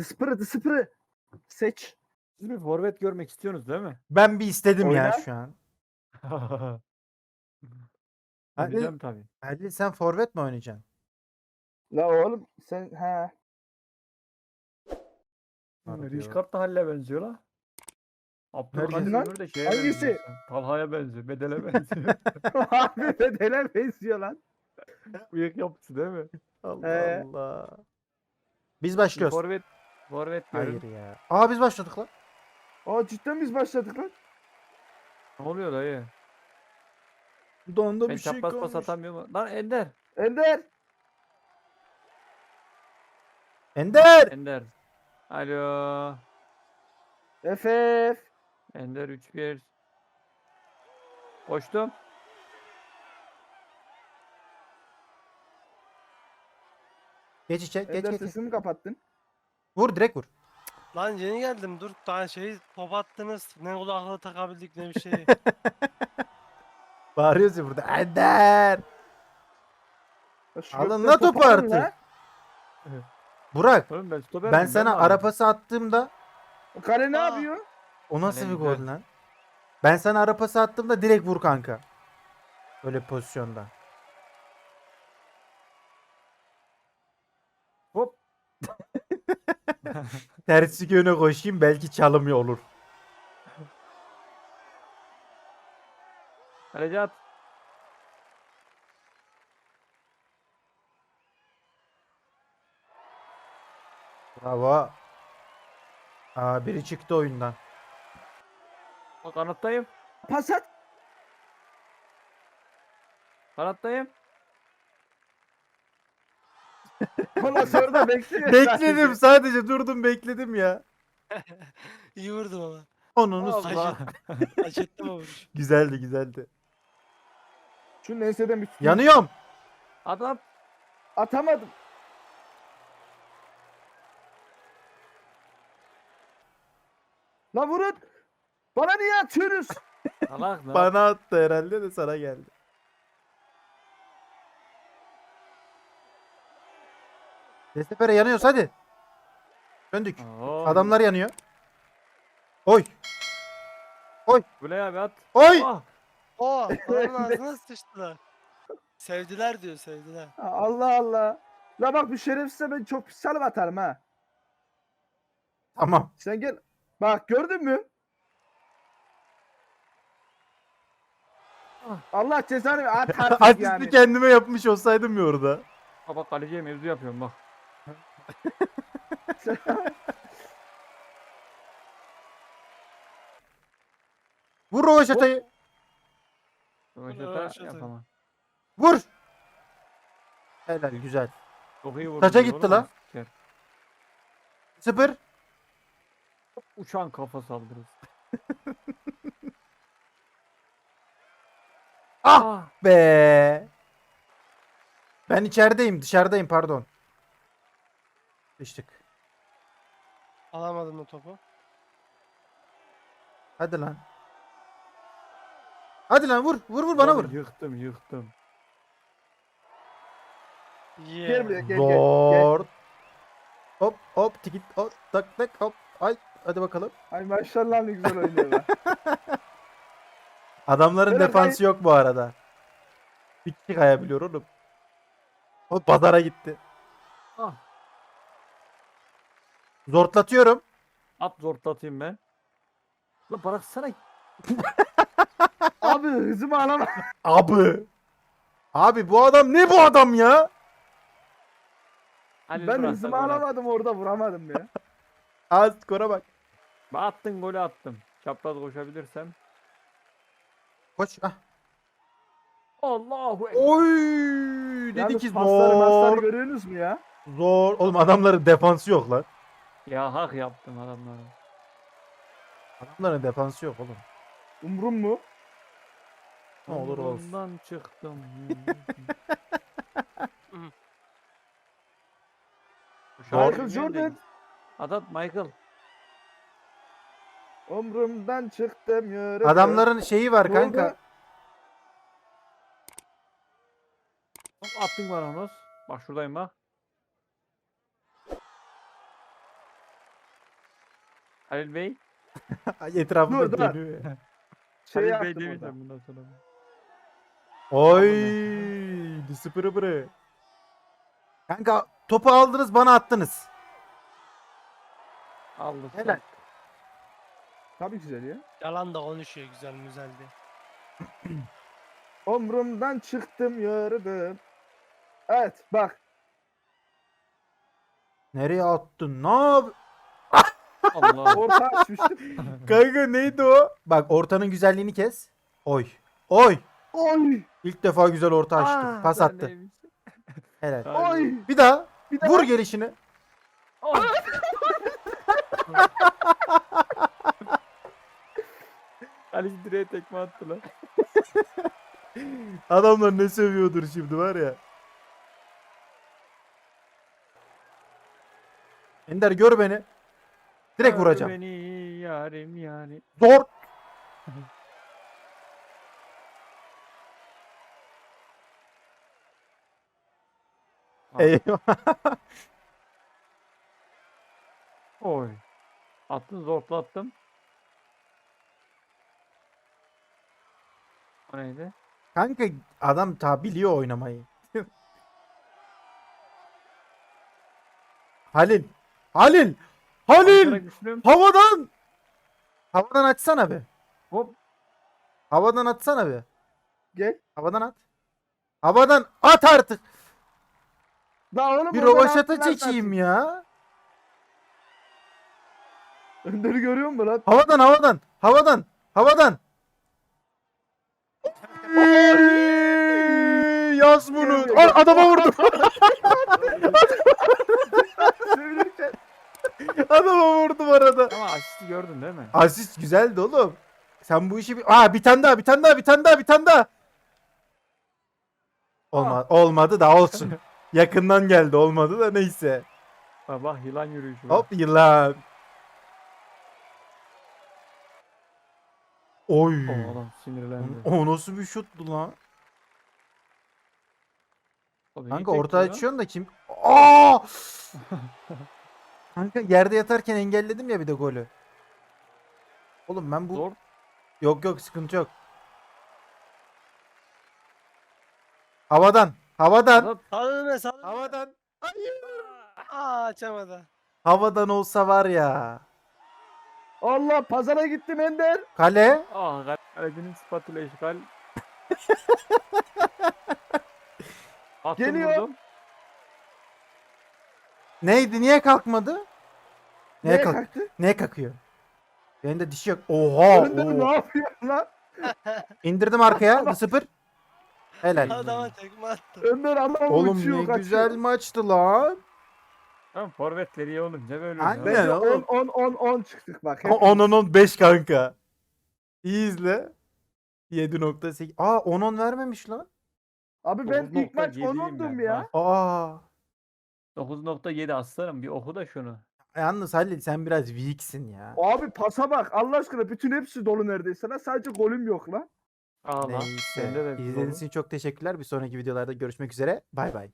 Dıspırı dıspırı. Seç. Siz bir forvet görmek istiyorsunuz değil mi? Ben bir istedim ya şu an. Hadi. Oynayacağım tabii. Halil sen forvet mi oynayacaksın? La oğlum sen ha. Harbi Rişkart da Halil'e benziyor la. Abdülkadir Lan, Ömür de şeye hangisi? benziyor. Talha'ya benziyor. Bedele benziyor. Abi bedele benziyor lan. Bıyık yapısı değil mi? Allah Ee? Allah. Biz Bir başlıyoruz. forvet, forvet görün. Hayır ya. Aa biz başladık lan. Aa cidden biz başladık lan. Ne oluyor dayı? Donda Ben çapraz pas atamıyorum. Lan Ender. Ender. Ender. Ender. Alo. FF. Ender 3-1. Koştum. Geç içe. Geç Ender geç. geç. sesini kapattın. Vur direkt vur. Lan yeni geldim dur daha şey top attınız. Ne kulaklığı takabildik ne bir şey. Bağırıyoruz ya burada. Ender. Ya şu Alın gökten la topu alın artık. Burak Oğlum ben stoperim. ben sana mi ara alayım? pası attığımda O kale ne Aa. yapıyor? o nasıl bir gol lan? Ben sana ara pası attığımda direkt vur kanka. Öyle bir pozisyonda. Hop. Tersi yöne koşayım belki çalım olur. Kaleci at. Bravo. Aa biri çıktı oyundan. Bak kanattayım. Pas at. Kanattayım. Ondan sonra da bekliyor. bekledim sadece durdum bekledim ya. İyi vurdum ama. Onun Allah. Aç ettim o vuruş. Güzeldi güzeldi. Şunun enseden bir tutun. Yanıyorum. Adam. Atamadım. La vurun. Bana niye atıyorsunuz? Salak ne? Bana attı herhalde de sana geldi. Destepere yanıyoruz hadi. Döndük. Oo, Adamlar yanıyor. Oy. Bu ne abi at. Oy. Ah, Oo adamın ağzına sıçtılar. Sevdiler diyor sevdiler. Allah Allah. La bak bu şerefsize ben çok pis salım atarım ha. Tamam. Sen gel. Bak gördün mü? Ah. Allah cezanı ver. At artık Asisti yani. kendime yapmış olsaydım ya orada. bak kaleciye mevzu yapıyorum bak. Vur Rovaşata'yı. Röveşata. yapamam. Vur. Helal güzel. Çok iyi vurdu. Taça gitti la. Sıfır. Uçan kafa saldırısı. Ah Ah. be. Ben içerideyim dışarıdayım pardon. Sıçtık. Alamadım o topu. Hadi lan. Hadi lan vur. Vur vur bana Lan vur. Yıktım yıktım. Gel buraya gel gel. Zor. Hop hop tikit hop tak tak hop. Ay hadi bakalım. Ay maşallah ne güzel oynuyorlar. Adamların Beyler, defansı yok bu arada. Bir kişi kayabiliyor oğlum. O pazara gitti. Ah. Zortlatıyorum. At zortlatayım ben. La bıraksana. Abi hızımı alamam. Abi. Abi bu adam ne bu adam ya? Halil ben bırak, hızımı gol at. alamadım orada vuramadım ya. Az skora bak. Ben attın golü attım. Çapraz koşabilirsem. Koş. Ah. Allahu ekber. Oy. Dedi Yalnız ki pasları masları zor. görüyorsunuz mu ya? Zor. Oğlum adamların defansı yok lan. Ya hak yaptım adamlara. Adamların defansı yok oğlum. Umrum mu? Ne olur olsun. Umrumdan çıktım. Michael Jordan. Adat Michael. Umrumdan çıktım yürü. Adamların şeyi var Ne kanka. Hop, Attın bana Honos. Bak şuradayım bak. Halil Bey. Etrafında Dur, dur. dönüyor ya. Şey Halil Bey yaptım orada. demeyeceğim bundan sonra. Oy, sıfırı bırı. Kanka topu aldınız bana attınız. Allah Helal. Tabii güzel ya. Yalan da konuşuyor güzel güzel diye. Omrumdan çıktım yürüdüm. Evet bak. Nereye attın? Ne yap? Allah. Orta açmıştım. Kanka neydi o? Bak ortanın güzelliğini kes. Oy. Oy. Oy. İlk defa güzel orta açtı. Aa, Pas attı. neymiş? Helal. Oy. Bir daha. Bir daha. Vur gelişini. Oh. Ali direğe tekme attı lan. Adamlar ne seviyordur şimdi var ya. Ender gör beni. Direkt vuracağım. Beni yarim yani. Zor. Ha, Eyvah. Oy. Attın zorlattım. O neydi? Kanka adam ta biliyor oynamayı. Halil. Halil. Halil. Ankara güçlüyüm. Havadan. Havadan açsana be. Hop. Havadan atsana be. Gel. Havadan at. Havadan at artık. La oğlum Bir rovaşata çekeyim ya. Önder'i görüyor musun lan? Havadan havadan. Havadan. Havadan. Yaz bunu. Aa, adama vurdum. Sevinirken. adama vurdum arada. Ama asisti gördün değil mi? Asist güzeldi oğlum. Sen bu işi bir... Aa bir tane daha, bir tane daha, bir tane daha, bir tane daha. Olma, olmadı da olsun. Yakından geldi olmadı da neyse. Bak yılan yürüyüşü. var. Hop yılan. Oy. O adam sinirlendi. O nasıl bir şuttu lan? Tabii iyi Kanka tekti orta ya. açıyorsun da kim? Aa! Kanka yerde yatarken engelledim ya bir de golü. Oğlum ben bu Zor. yok yok sıkıntı yok. Havadan, havadan, Salın salın. havadan. Aa açamadı. Havadan olsa var ya. Allah pazara gittim Ender. Kale. Ah kal- kalecinin spatula işgal. Attım Geliyor. vurdum. Neydi? Niye kalkmadı? Neye Neye kalk? kalktı? Neye kakıyor? Benim de dişi yok. Oha. Önder oo. ne yapıyor lan? İndirdim arkaya. Sıfır. Helal. Adama tekme attı. Önder adam Oğlum uçuyor ne kaçıyor. güzel maçtı lan. Tamam forvetleri iyi olunca böyle Aynen. oluyor. Bence oğlum. 10 10 10 10 çıktık bak. hep. 10 10 10 5 kanka. İyi izle. 7.8. Aa 10 10 vermemiş lan. Abi ben ilk maç 9.7'yim 10 ben, 10'dum ya. bak. Aa. 9.7 aslanım bir oku da şunu. Yalnız Halil sen biraz weaksin ya. Abi pasa bak Allah aşkına bütün hepsi dolu neredeyse lan. Sadece golüm yok lan. Ağla. Neyse. İzlediğiniz için çok teşekkürler. Bir sonraki videolarda görüşmek üzere. Bay bay.